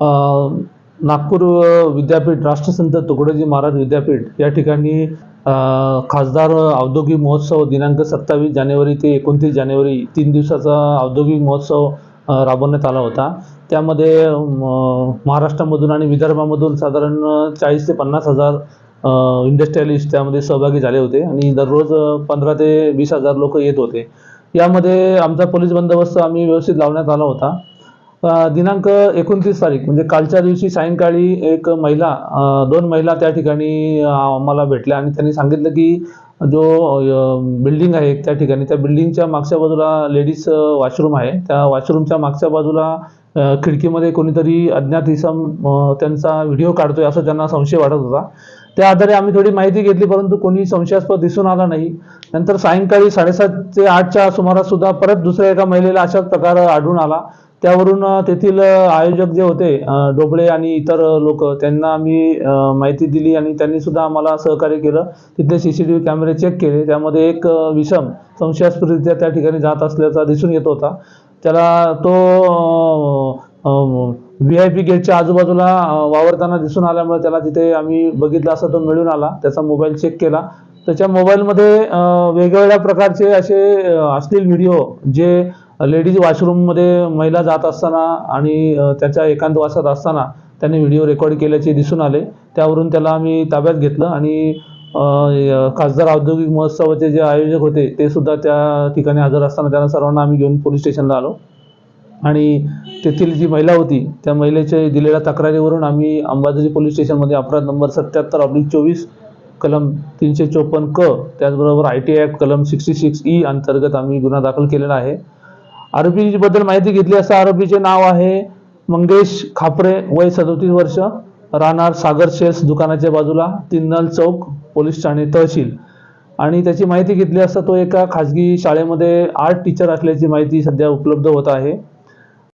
नागपूर विद्यापीठ राष्ट्रसंत तुकडोजी महाराज विद्यापीठ या ठिकाणी खासदार औद्योगिक महोत्सव दिनांक सत्तावीस जानेवारी ते एकोणतीस जानेवारी तीन दिवसाचा औद्योगिक महोत्सव राबवण्यात आला होता. त्यामध्ये महाराष्ट्रामधून आणि विदर्भामधून साधारण चाळीस ते पन्नास हजार इंडस्ट्रियलिस्ट त्यामध्ये सहभागी झाले होते आणि दररोज पंधरा ते वीस हजार लोक येत होते. यामध्ये आमचा पोलीस बंदोबस्त आम्ही व्यवस्थित लावण्यात आला होता. दिनांक एकोणतीस तारीख म्हणजे कालच्या दिवशी सायंकाळी एक महिला दोन महिला त्या ठिकाणी आम्हाला भेटल्या आणि त्यांनी सांगितलं की जो बिल्डिंग आहे त्या ठिकाणी त्या बिल्डिंगच्या मागच्या बाजूला लेडीज वॉशरूम आहे. त्या वॉशरूमच्या मागच्या बाजूला खिडकीमध्ये कोणीतरी अज्ञात इसम त्यांचा व्हिडिओ काढतोय असं त्यांना संशय वाटत होता. त्या आधारे आम्ही थोडी माहिती घेतली परंतु कोणी संशयास्पद दिसून आला नाही. नंतर सायंकाळी साडेसात ते आठच्या सुमारास सुद्धा परत दुसऱ्या एका महिलेला अशाच प्रकार आढळून आला. त्यावरून तेथील आयोजक जे होते डोबळे आणि इतर लोक त्यांना आम्ही माहिती दिली आणि त्यांनी सुद्धा आम्हाला सहकार्य केलं. तिथले सी सी टी व्ही कॅमेरे चेक केले. त्यामध्ये एक विषम संशयास्पदरित्या त्या ठिकाणी जात असल्याचा दिसून येत होता. त्याला तो व्ही आय पी गेटच्या आजूबाजूला वावरताना दिसून आल्यामुळे त्याला तिथे आम्ही बघितला असं तो मिळून आला. त्याचा मोबाईल चेक केला. त्याच्या मोबाईलमध्ये वेगवेगळ्या प्रकारचे असे असतील व्हिडिओ जे लेडीज वॉशरूममध्ये महिला जात असताना आणि त्याच्या एकांतवासात असताना त्यांनी व्हिडिओ रेकॉर्ड केल्याचे दिसून आले. त्यावरून त्याला आम्ही ताब्यात घेतलं आणि खासदार औद्योगिक महोत्सवाचे जे आयोजक होते ते सुद्धा त्या ठिकाणी हजर असताना त्यांना सर्वांना आम्ही घेऊन पोलीस स्टेशनला आलो. आणि तेथील जी महिला होती त्या महिलेच्या दिलेल्या तक्रारीवरून आम्ही अंबाझरी पोलीस स्टेशनमध्ये अपराध नंबर सत्याहत्तर ऑब्लिक चोवीस कलम तीनशे चोपन्न क त्याचबरोबर आय टी ॲक्ट कलम सिक्स्टी सिक्स ई अंतर्गत आम्ही गुन्हा दाखल केलेला आहे. आरोपीबद्दल माहिती घेतली असता आरोपीचे नाव आहे मंगेश खापरे वय सदोतीस वर्ष राहणार सागर शेल्स दुकानाच्या बाजूला तिन्नल चौक पोलीस ठाणे तहसील. आणि त्याची माहिती घेतली असता तो एका खाजगी शाळेमध्ये आर्ट टीचर असल्याची माहिती सध्या उपलब्ध होत आहे.